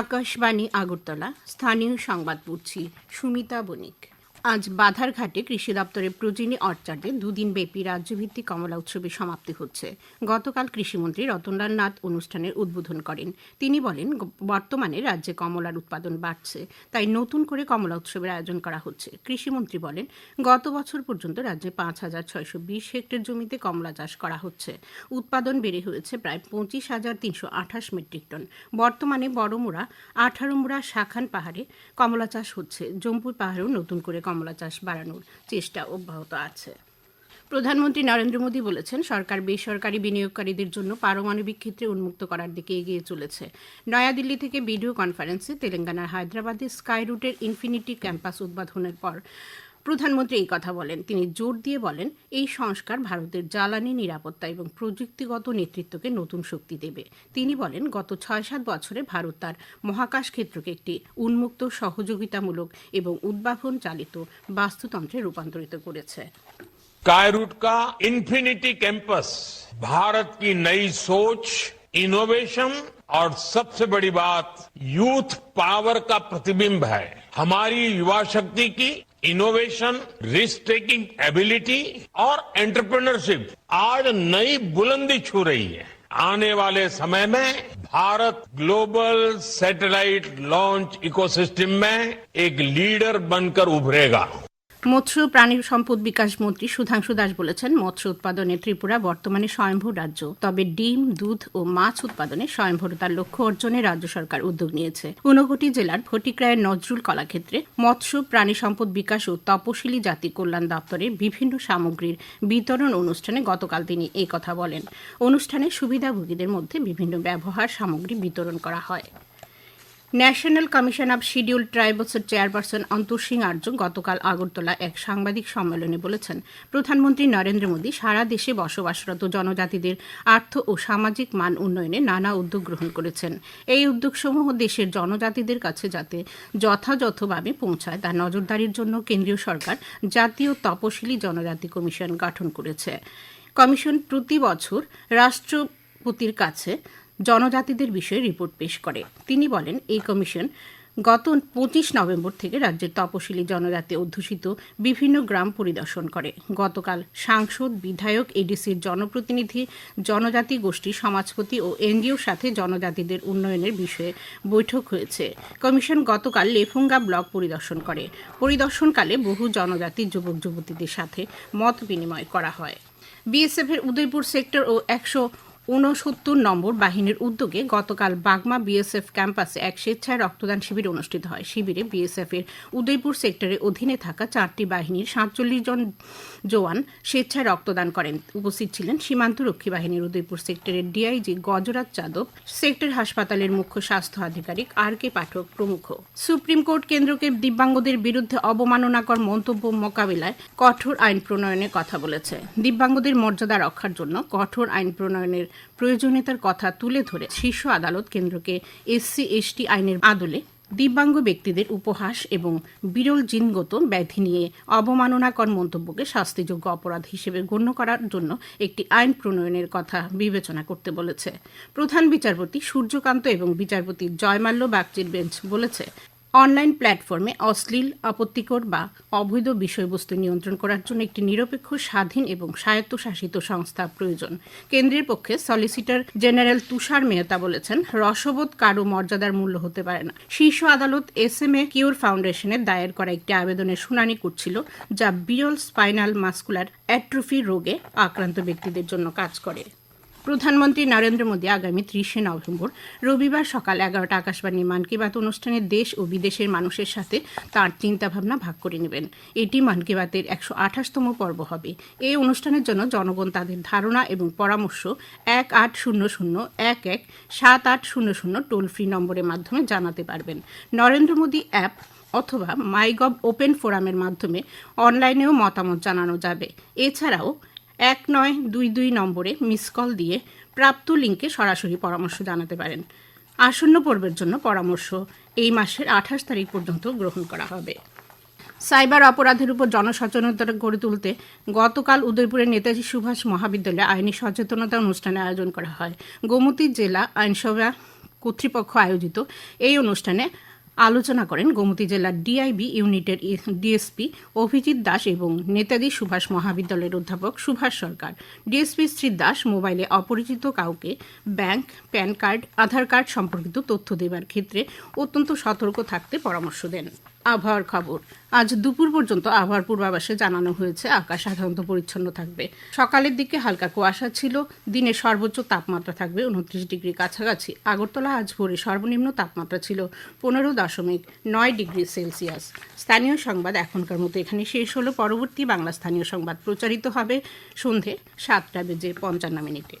আকাশবাণী আগরতলা স্থানীয় সংবাদ পড়ছি সুমিতা বণিক। আজ বাধারঘাটে কৃষি দপ্তরের প্রজিনী অর্চার্ডে দুদিন ব্যাপী রাজ্যভিত্তিক কমলা উৎসবের সমাপ্তি হচ্ছে। গতকাল কৃষিমন্ত্রী রতনলাল নাথ অনুষ্ঠানের উদ্বোধন করেন। তিনি বলেন, বর্তমানে রাজ্যে কমলার উৎপাদন বাড়ছে, তাই নতুন করে কমলা উৎসবের আয়োজন করা হচ্ছে। কৃষিমন্ত্রী বলেন, গত বছর পর্যন্ত রাজ্যে পাঁচ হাজার ছয়শো বিশ হেক্টর জমিতে কমলা চাষ করা হচ্ছে। উৎপাদন বেড়ে হয়েছে প্রায় পঁচিশ হাজার তিনশো আঠাশ মেট্রিক টন। বর্তমানে বড়মুড়া, আঠারোমুড়া শাখান পাহাড়ে কমলা চাষ হচ্ছে। জম্পুর পাহাড়েও নতুন করে কমলা চাষ বাড়ানোর চেষ্টা অব্যাহত আছে। প্রধানমন্ত্রী নরেন্দ্র মোদী বলেছেন, সরকার বেসরকারি বিনিয়োগকারীদের জন্য পারমাণবিক ক্ষেত্রে উন্মুক্ত করার দিকে এগিয়ে চলেছে। নয়াদিল্লি থেকে ভিডিও কনফারেন্সে তেলেঙ্গানার হায়দ্রাবাদে স্কাই রুটের ইনফিনিটি ক্যাম্পাস উদ্বোধনের পর প্রধানমন্ত্রী এই কথা বলেন তিনি জোর দিয়ে বলেন এই সংস্কার ভারতের জ্বালানি নিরাপত্তা এবং প্রযুক্তিগত নেতৃত্বকে নতুন শক্তি দেবে তিনি বলেন গত ছয় সাত বছরে ভারত তার মহাকাশ ক্ষেত্রকে একটি উন্মুক্ত সহযোগিতামূলক এবং উদ্ভাবন চালিত বাস্তুতন্ত্রে রূপান্তরিত করেছে कायरूट का इन्फिनिटी कैंपस भारत की नई सोच इनोवेशन और सबसे बड़ी बात यूथ पावर का प्रतिबिंब है हमारी युवा शक्ति की इनोवेशन रिस्क टेकिंग एबिलिटी और एंटरप्रेन्योरशिप आज नई बुलंदी छू रही है। आने वाले समय में Bharat global satellite launch ecosystem में एक लीडर बनकर उभरेगा। মৎস্য প্রাণী সম্পদ বিকাশ মন্ত্রী সুধাংশু দাস বলেছেন, মৎস্য উৎপাদনে ত্রিপুরা বর্তমানে স্বয়ংভূ রাজ্য। তবে ডিম, দুধ ও মাছ উৎপাদনে স্বয়ংভূতার লক্ষ্য অর্জনে রাজ্য সরকার উদ্যোগ নিয়েছে। ঊনকোটি জেলার ফটিকরায়ের নজরুল কলাক্ষেত্রে মৎস্য, প্রাণী সম্পদ বিকাশ ও তপশিলি জাতি কল্যাণ দপ্তরের বিভিন্ন সামগ্রীর বিতরণ অনুষ্ঠানে গতকাল তিনি এই কথা বলেন। অনুষ্ঠানে সুবিধাভোগীদের মধ্যে বিভিন্ন ব্যবহার সামগ্রী বিতরণ করা হয়। ন্যাশনাল কমিশন অব শিডিউল ট্রাইবলসের চেয়ারপারসন অন্তর সিং আর্য গতকাল আগরতলা এক সাংবাদিক সম্মেলনে বলেছেন, প্রধানমন্ত্রী নরেন্দ্র মোদী সারা দেশে বসবাসরত জনজাতিদের আর্থ ও সামাজিক মান উন্নয়নে নানা উদ্যোগ গ্রহণ করেছেন। এই উদ্যোগসমূহ দেশের জনজাতিদের কাছে যাতে যথাযথভাবে পৌঁছায় তার নজরদারির জন্য কেন্দ্রীয় সরকার জাতীয় তপশিলি জনজাতি কমিশন গঠন করেছে। কমিশন প্রতি বছর রাষ্ট্রপতির কাছে জনজাতিদের বিষয়ে রিপোর্ট পেশ করে। তিনি বলেন, এই কমিশন গত পঁচিশ নভেম্বর থেকে রাজ্যের তপশিলি জনজাতি অধ্যুষিত বিভিন্ন গ্রাম পরিদর্শন করে। গতকাল সাংসদ, বিধায়ক, এডিসির জনপ্রতিনিধি, জনজাতি গোষ্ঠী, সমাজপতি ও এনজিওর সাথে জনজাতিদের উন্নয়নের বিষয়ে বৈঠক হয়েছে। কমিশন গতকাল লেফুঙ্গা ব্লক পরিদর্শন করে। পরিদর্শনকালে বহু জনজাতি যুবক যুবতীদের সাথে মত বিনিময় করা হয়। বিএসএফের উদয়পুর সেক্টর ও একশো ঊনসত্তর নম্বর বাহিনীর উদ্যোগে গতকাল বাগমা বিএসএফ ক্যাম্পাসে এক স্বেচ্ছায় রক্তদান শিবির অনুষ্ঠিত হয়। শিবিরে বিএসএফ এর উদয়পুর সেক্টরের অধীনে থাকা চারটি বাহিনীর সাতচল্লিশ জন জওয়ান স্বেচ্ছায় রক্তদান করেন। উপস্থিত ছিলেন সীমান্ত রক্ষী বাহিনীর উদয়পুর সেক্টরের ডিআইজি গজরাজ যাদব, সেক্টর হাসপাতালের মুখ্য স্বাস্থ্য আধিকারিক আর কে পাঠক প্রমুখ। সুপ্রিম কোর্ট কেন্দ্রকে দিব্যাঙ্গদের বিরুদ্ধে অবমাননাকর মন্তব্য মোকাবিলায় কঠোর আইন প্রণয়নের কথা বলেছে। দিব্যাঙ্গদের মর্যাদা রক্ষার জন্য কঠোর আইন প্রণয়নের প্রয়োজনীয়তার কথা তুলে ধরে শীর্ষ আদালত কেন্দ্রকে এসসি, এসটি আইনের আদলে দিব্যাঙ্গ ব্যক্তিদের উপহাস এবং বিরল জিনগত ব্যাধি নিয়ে অবমাননাকর মন্তব্যকে শাস্তিযোগ্য অপরাধ হিসেবে গণ্য করার জন্য একটি আইন প্রণয়নের কথা বিবেচনা করতে বলেছে। প্রধান বিচারপতি সূর্যকান্ত এবং বিচারপতি জয়মাল্য বাগচির বেঞ্চ বলেছে অনলাইন প্ল্যাটফর্মে অশ্লীল, আপত্তিকর বা অবৈধ বিষয়বস্তু নিয়ন্ত্রণ করার জন্য একটি নিরপেক্ষ, স্বাধীন এবং স্বায়ত্তশাসিত সংস্থা প্রয়োজন। কেন্দ্রের পক্ষে সলিসিটর জেনারেল তুষার মেহতা বলেছেন রসবোধ কারও মর্যাদার মূল্য হতে পারে না। শীর্ষ আদালত এস এম এ কিউর ফাউন্ডেশনের দায়ের করা একটি আবেদনের শুনানি করছিল, যা বিরল স্পাইনাল মাস্কুলার অ্যাট্রোফি রোগে আক্রান্ত ব্যক্তিদের জন্য কাজ করে। প্রধানমন্ত্রী নরেন্দ্র মোদী আগামী ত্রিশে নভেম্বর রবিবার সকাল এগারোটা আকাশবাণী মান কি বাত অনুষ্ঠানে দেশ ও বিদেশের মানুষের সাথে তাঁর চিন্তাভাবনা ভাগ করে নেবেন। এটি মান কি বাতের একশো আঠাশতম পর্ব হবে। এই অনুষ্ঠানের জন্য জনগণ তাদের ধারণা এবং পরামর্শ এক আট শূন্য শূন্য এক এক সাত আট শূন্য শূন্য টোল ফ্রি নম্বরের মাধ্যমে জানাতে পারবেন। নরেন্দ্র মোদী অ্যাপ অথবা মাইগভ ওপেন ফোরামের মাধ্যমে অনলাইনেও মতামত জানানো যাবে। এছাড়াও এক নয় দুই দুই নম্বরে মিস কল দিয়ে প্রাপ্ত লিঙ্কে সরাসরি পরামর্শ জানাতে পারেন। আসন্ন পর্বের জন্য পরামর্শ এই মাসের আঠাশ তারিখ পর্যন্ত গ্রহণ করা হবে। সাইবার অপরাধের উপর জনসচেতনতা গড়ে তুলতে গতকাল উদয়পুরের নেতাজি সুভাষ মহাবিদ্যালয়ে আইনি সচেতনতা অনুষ্ঠানের আয়োজন করা হয়। গোমতী জেলা আইনসভা কর্তৃপক্ষ আয়োজিত এই অনুষ্ঠানে আলোচনা করেন গোমতী জেলার ডিআইবি ইউনিটের ডিএসপি অভিজিৎ দাস এবং নেতাজি সুভাষ মহাবিদ্যালয়ের অধ্যাপক সুভাষ সরকার। ডিএসপি শ্রী দাস মোবাইলে অপরিচিত কাউকে bank, PAN card, Aadhaar card সম্পর্কিত তথ্য দেবার ক্ষেত্রে অত্যন্ত সতর্ক থাকতে পরামর্শ দেন। আবহাওয়ার খবর। আজ দুপুর পর্যন্ত আবহাওয়ার পূর্বাভাসে জানানো হয়েছে, আকাশ সাধারণত পরিচ্ছন্ন থাকবে। সকালের দিকে হালকা কুয়াশা ছিল দিনের সর্বোচ্চ তাপমাত্রা থাকবে উনত্রিশ ডিগ্রি কাছাকাছি। আগরতলা আজ ভোরে সর্বনিম্ন তাপমাত্রা ছিল পনেরো দশমিক নয় ডিগ্রি সেলসিয়াস। স্থানীয় সংবাদ এখনকার মতো এখানে শেষ হলো। পরবর্তী বাংলা স্থানীয় সংবাদ প্রচারিত হবে সন্ধে সাতটা বেজে পঞ্চান্ন মিনিটে।